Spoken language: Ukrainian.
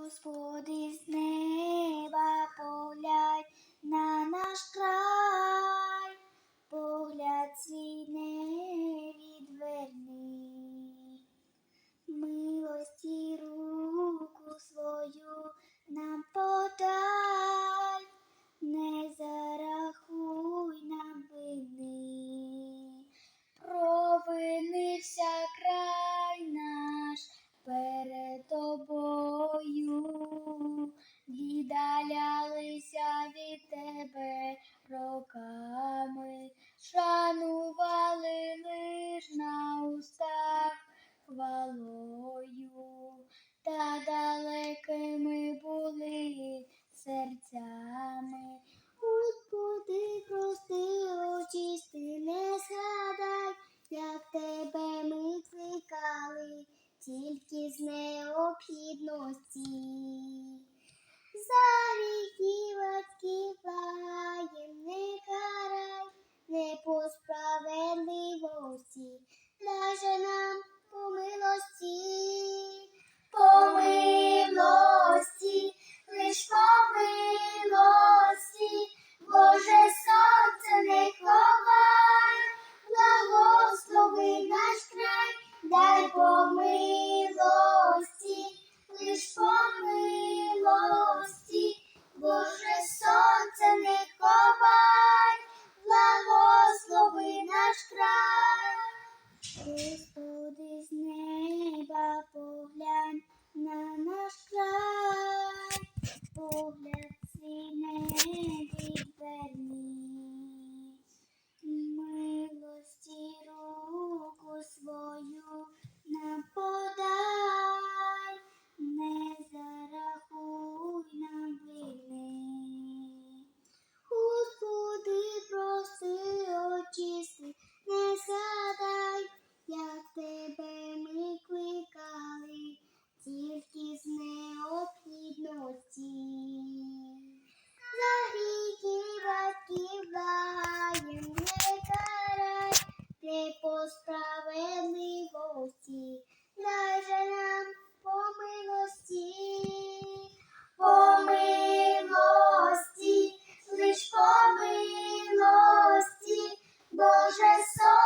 For this his name. тільки з необхідності. Господи, з неба поглянь на наш край, поглянь. children so